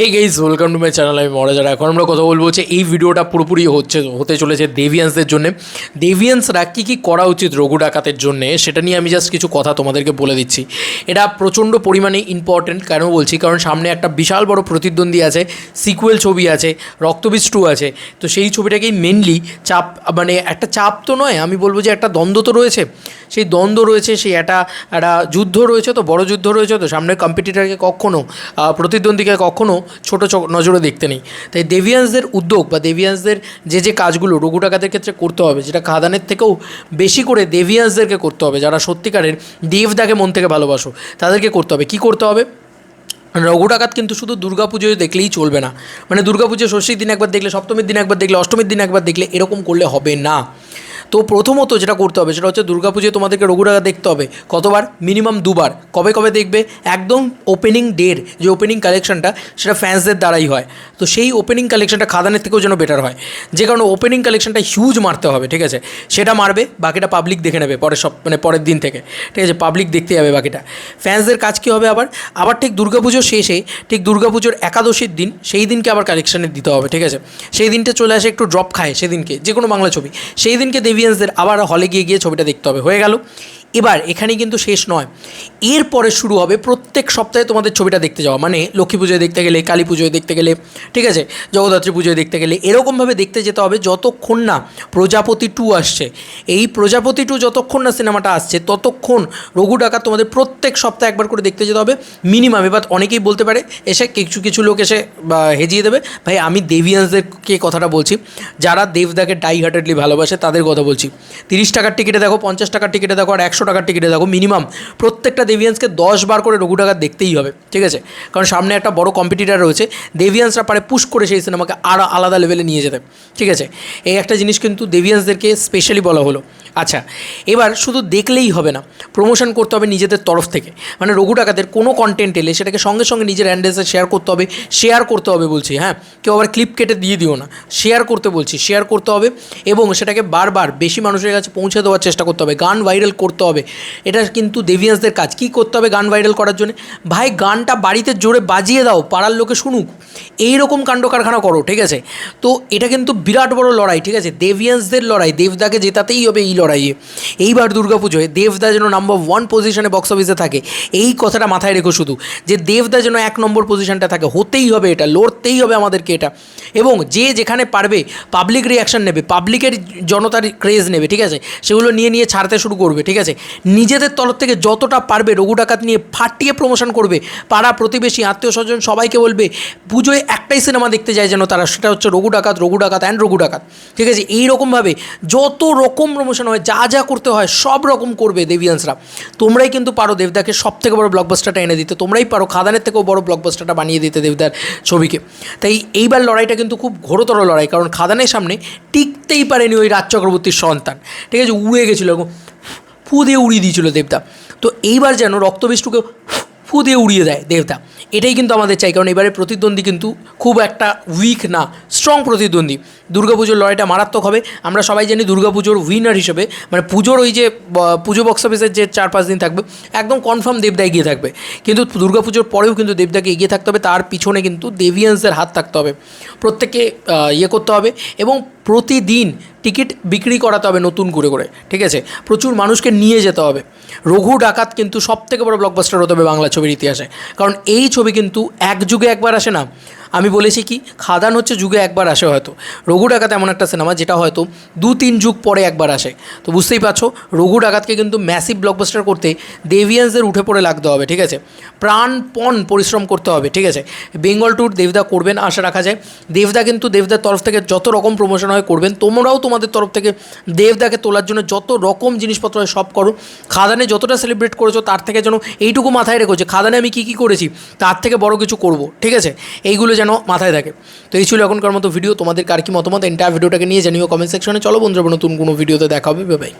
Hey guys welcome to my channel আমি যারা এখন আমরা কথা বলব হচ্ছে এই ভিডিওটা পুরোপুরি হচ্ছে, হতে চলেছে দেভিয়ান্সদের জন্য। দেভিয়ান্সরা কী কী করা উচিত রঘু ডাকাতের জন্য, সেটা নিয়ে আমি জাস্ট কিছু কথা তোমাদেরকে বলে দিচ্ছি। এটা প্রচণ্ড পরিমাণে ইম্পর্টেন্ট কেন বলছি? কারণ সামনে একটা বিশাল বড় প্রতিদ্বন্দ্বী আছে সিকুয়েল ছবি আছে, রক্তবীজ টু আছে। তো সেই ছবিটাকেই মেনলি চাপ মানে একটা চাপ তো নয়, আমি বলব যে একটা দ্বন্দ্ব তো রয়েছে। সেই দ্বন্দ্ব রয়েছে, সেই একটা একটা যুদ্ধ রয়েছে তো, বড় যুদ্ধ রয়েছে তো, সামনে কম্পিটিটারকে কখনও প্রতিদ্বন্দ্বীকে কখনও ছোটো নজরে দেখতে নেই। তাই দেভিয়ান্সদের উদ্যোগ বা দেভিয়ান্সদের যে যে কাজগুলো রঘু ডাকাতের ক্ষেত্রে করতে হবে, যেটা খাদানের থেকেও বেশি করে দেভিয়ান্সদেরকে করতে হবে, যারা সত্যিকারের দেবদাকে মন থেকে ভালোবাসো, তাদেরকে করতে হবে। কি করতে হবে? রঘু ডাকাত কিন্তু শুধু দুর্গাপুজোয় দেখলেই চলবে না। মানে দুর্গাপুজো ষষ্ঠীর দিন একবার দেখলে, সপ্তমীর দিন একবার দেখলে, অষ্টমীর দিন একবার দেখলে এরকম করলে হবে না। তো প্রথমত যেটা করতে হবে সেটা হচ্ছে দুর্গা দুর্গাপুজোয় তোমাদেরকে রঘু ডাকাত দেখতে হবে। কতবার? মিনিমাম দুবার। কবে কবে দেখবে? একদম ওপেনিং ডের যে ওপেনিং কালেকশনটা সেটা ফ্যান্সদের দ্বারাই হয়। তো সেই ওপেনিং কালেকশনটা খাদানের থেকেও যেন বেটার হয়। যে কারণে ওপেনিং কালেকশনটা হিউজ মারতে হবে, ঠিক আছে? সেটা মারবে, বাকিটা পাবলিক দেখে নেবে পরের সব মানে পরের দিন থেকে। ঠিক আছে? পাবলিক দেখতে যাবে বাকিটা। ফ্যান্সদের কাজ কী হবে আবার? আবার ঠিক দুর্গাপুজোর শেষে, ঠিক দুর্গাপুজোর একাদশীর দিন, সেই দিনকে আবার কালেকশানে দিতে হবে, ঠিক আছে? সেই দিনটা চলে আসে একটু ড্রপ খায়, সেদিনকে যে কোনো বাংলা ছবি। সেই দিনকে দেভিয়ান্সদের আবার হলে গিয়ে গিয়ে ছবিটা দেখতে হবে। হয়ে গেল। এবার এখানে কিন্তু শেষ নয়। এরপরে শুরু হবে প্রত্যেক সপ্তাহে তোমাদের ছবিটা দেখতে যাওয়া। মানে লক্ষ্মী পুজোয় দেখতে গেলে, কালী পুজোয় দেখতে গেলে, ঠিক আছে? জগদ্ধাত্রী পুজোয় দেখতে গেলে এরকমভাবে দেখতে যেতে হবে যতক্ষণ না প্রজাপতি টু আসছে। এই প্রজাপতি টু যতক্ষণ না সিনেমাটা আসছে, ততক্ষণ রঘু ডাকাত তোমাদের প্রত্যেক সপ্তাহে একবার করে দেখতে যেতে হবে। মিনিমাম, এবার অনেকেই বলতে পারে, এসে কিছু কিছু লোক এসে হেজিয়ে দেবে। ভাই, আমি দেভিয়ান্সদেরকে কথাটা বলছি। যারা দেবদাকে ডাই হার্টেডলি ভালোবাসে, তাদের কথা বলছি। তিরিশ টাকার টিকিটে দেখো, পঞ্চাশ টাকার টিকিটে দেখো, আর একশো টাকার টিকিটে দেখো মিনিমাম প্রত্যেকটা দেভিয়ান্সকে দশ বার করে রঘু ডাকাত দেখতেই হবে, ঠিক আছে? কারণ সামনে একটা বড় কম্পিটিটার রয়েছে দেভিয়ান্সরা পারে পুশ করে সেই সিনেমাকে আরও আলাদা লেভেলে নিয়ে যেতে, ঠিক আছে? এই একটা জিনিস কিন্তু দেভিয়ান্সদেরকে স্পেশালি বলা হলো। আচ্ছা এবার শুধু দেখলেই হবে না প্রমোশন করতে হবে নিজেদের তরফ থেকে। মানে রঘু ডাকাতের কোনো কন্টেন্ট এলে সেটাকে সঙ্গে সঙ্গে নিজের হ্যান্ডেলসে শেয়ার করতে হবে শেয়ার করতে হবে বলছি হ্যাঁ? কেউ আবার ক্লিপ কেটে দিয়ে দিও না শেয়ার করতে বলছি শেয়ার করতে হবে এবং সেটাকে বারবার বেশি মানুষের কাছে পৌঁছে দেওয়ার চেষ্টা করতে হবে। গান ভাইরাল করতে হবে এটা কিন্তু দেভিয়ান্সদের কাজ। কী করতে হবে গান ভাইরাল করার জন্য? ভাই, গানটা বাড়িতে জোরে বাজিয়ে দাও, পাড়ার লোকে শুনুক। এই রকম কাণ্ড কারখানা করো, ঠিক আছে? তো এটা কিন্তু বিরাট বড় লড়াই, ঠিক আছে? দেভিয়ান্সদের লড়াই দেবদাকে জেতাতেই হবে এই লড়াইয়ে। এইবার দুর্গাপুজোয় দেবদা যেন নাম্বার ওয়ান পজিশনে বক্স অফিসে থাকে, এই কথাটা মাথায় রেখো শুধু। যে দেবদা যেন এক নম্বর পজিশনটা থাকে, হতেই হবে এটা, লড়তেই হবে আমাদেরকে এটা। এবং যে যেখানে পারবে পাবলিক রিয়াকশন নেবে পাবলিকের জনতার ক্রেজ নেবে, ঠিক আছে? সেগুলো নিয়ে নিয়ে ছাড়তে শুরু করবে, ঠিক আছে? নিজেদের তরফ থেকে যতটা পারবে রঘু ডাকাত নিয়ে ফাটিয়ে প্রমোশন করবে। পাড়া প্রতিবেশী, আত্মীয় স্বজন সবাইকে বলবে, পুজোয় একটাই সিনেমা দেখতে যায় যেন তারা, সেটা হচ্ছে রঘু ডাকাত রঘু ডাকাত অ্যান্ড রঘু ডাকাত। ঠিক আছে? এইরকমভাবে যত রকম প্রমোশন হয়, যা যা করতে হয়, সব রকম করবে দেভিয়ান্সরা তোমরাই কিন্তু পারো দেবদাকে সব থেকে বড় ব্লকবাস্টারটা এনে দিতে। তোমরাই পারো খাদানের থেকেও বড় ব্লকবাস্টারটা বানিয়ে দিতে দেবদার ছবিকে। তাই এইবার লড়াইটা কিন্তু খুব ঘোরতর লড়াই, কারণ খাদানের সামনে টিকতেই পারেনি ওই রাজ চক্রবর্তীর সন্তান। ঠিক আছে? উড়ে গেছিল ফু দিয়ে উড়িয়ে দিয়েছিল দেবতা। তো এইবার যেন রক্তবিষ্টুকে ফু দিয়ে উড়িয়ে দেয় দেবতা। এটাই কিন্তু আমাদের চাই, কারণ এবারে প্রতিদ্বন্দ্বী কিন্তু খুব একটা উইক না স্ট্রং প্রতিদ্বন্দ্বী। দুর্গাপুজোর লড়াইটা মারাত্মক হবে। আমরা সবাই জানি দুর্গাপুজোর উইনার হিসেবে মানে পুজোর ওই যে পুজো বক্স অফিসের যে চার পাঁচ দিন থাকবে, একদম কনফার্ম দেবদা এগিয়ে থাকবে। কিন্তু দুর্গাপুজোর পরেও কিন্তু দেবদাকে এগিয়ে থাকতে হবে, তার পিছনে কিন্তু দেভিয়ান্সের হাত থাকতে হবে। প্রত্যেককে ইয়ে করতে হবে এবং প্রতিদিন টিকিট বিক্রি করাতে হবে নতুন করে করে, ঠিক আছে? প্রচুর মানুষকে নিয়ে যেতে হবে। রঘু ডাকাত কিন্তু সব থেকে বড় ব্লকবাস্টার হতে হবে বাংলা ছবির ইতিহাসে। কারণ এই ছবি কিন্তু এক যুগে একবার আসে না। আমি বলেছি কি, খাদান হচ্ছে যুগে একবার আসে হয়তো। রঘু ডাকাত এমন একটা সিনেমা যেটা হয়তো দু তিন যুগ পরে একবার আসে। তো বুঝতেই পারছ, রঘু ডাকাতকে কিন্তু ম্যাসিভ ব্লকবাস্টার করতে দেভিয়ান্সদের উঠে পড়ে লাগতে হবে, ঠিক আছে? প্রাণপণ পরিশ্রম করতে হবে, ঠিক আছে? বেঙ্গল ট্যুর দেবদা করবেন, আশা রাখা যায়। দেবদা কিন্তু দেবদার তরফ থেকে যত রকম প্রমোশন হয় করবেন, তোমরাও তোমাদের তরফ থেকে দেবদাকে তোলার জন্য যত রকম জিনিসপত্র হয় সব করো। খাদানে যতটা সেলিব্রেট করেছ, তার থেকে যেন এইটুকু মাথায় রেখো যে, খাদানে আমি কী কী করেছি, তার থেকে বড় কিছু করব, ঠিক আছে? এইগুলো যেন মাথায় থাকে। তো এই ছিল এখনকার মতো ভিডিও তোমাদের কার কি মতামত? এন্টায়ার ভিডিওটাকে নিয়ে জানিও কমেন্ট সেকশনে চলো বন্ধুরা নতুন কোনো ভিডিওতে দেখা হবে। বাই